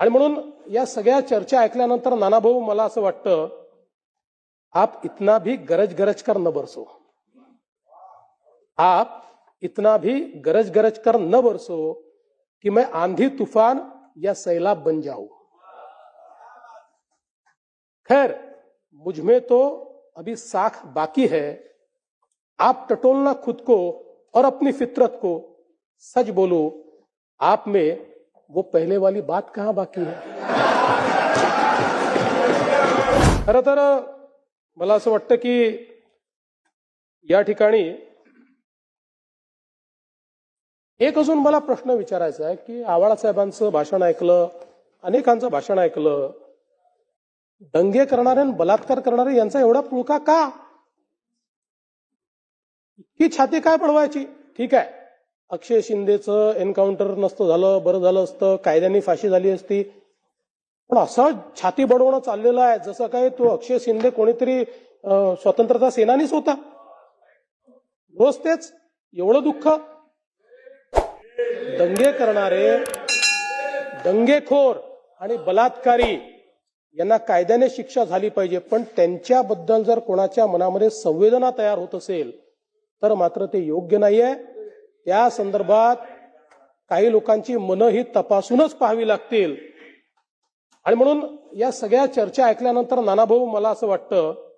आणि म्हणून या सगळ्या चर्चा ऐकल्यानंतर, नानाभाऊ, मला असं वाटतं, आप इतना भी गरज गरज कर न बरसो. आप इतना भी गरज गरज कर न बरसो कि मैं आंधी तूफ़ान या सैलाब बन जाऊँ। खैर, मुझमें तो अभी साख बाकी है। आप टटोलना खुद को और अपनी फितरत को सच बोलो, आप में वो पहले वाली बात कहां बाकी है? खर तर मला असं वाटतं की या ठिकाणी एक अजून मला प्रश्न विचारायचा आहे की आवाळा साहेबांचं भाषण ऐकलं अनेकांचं भाषण ऐकलं दंगे करणारे आणि बलात्कार करणारे यांचा एवढा पुळका का? ही छाती काय पडवायची? ठीक आहे. अक्षय शिंदेचं एन्काउंटर नसतं झालं बरं झालं असतं कायद्याने फाशी झाली असती. पण असं छाती बडवणं चाललेलं आहे जसं काय तो अक्षय शिंदे कोणीतरी स्वतंत्रता सेनानीच होता. रोज तेच एवढं दुःख. दंगे करणारे दंगेखोर आणि बलात्कारी यांना कायद्याने शिक्षा झाली पाहिजे पण त्यांच्याबद्दल जर कोणाच्या मनामध्ये संवेदना तयार होत असेल तर मात्र ते योग्य नाहीये. त्या संदर्भात काही लोकांची मनं ही तपासूनच पाहावी लागतील. आणि म्हणून या सगळ्या चर्चा ऐकल्यानंतर नानाभाऊ मला असं वाटतं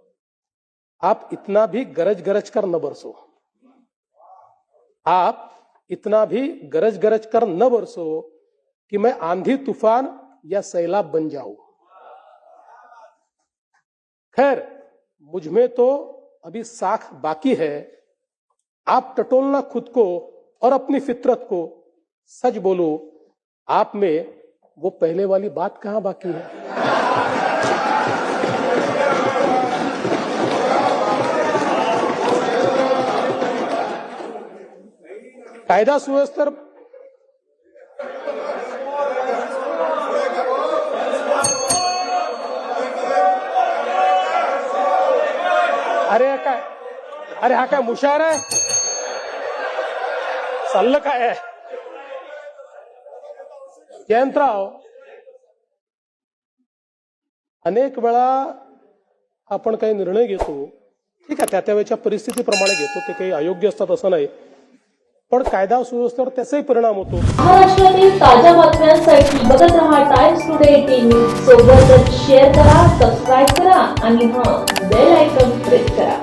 आप इतना भी गरज गरज कर न बरसो. आप इतना भी गरज गरज कर न बरसो कि मैं आंधी तूफान या सैलाब बन जाऊं। खैर मुझमें तो अभी साख बाकी है। आप टटोलना खुद को और अपनी फितरत को सच बोलो आप में वो पहले वाली बात कहाँ बाकी है कायदा सुव्यवस्थेवर अरे हा काय अरे हा काय मुशार आहे चाललं काय? आहे जयंतराव अनेक वेळा आपण काही निर्णय घेतो ठीक आहे त्या त्यावेळेच्या परिस्थितीप्रमाणे घेतो ते काही अयोग्य असतात असं नाही. पण कायदा सुव्यवस्थेवर त्याचाही परिणाम होतो. महाराष्ट्रातील ताज्या बातम्यांसाठी बघत रहा टाइम्स टुडे टीव्ही सोबतच शेअर करा सबस्क्राईब करा आणि हा बेल आयकॉन प्रेस करा.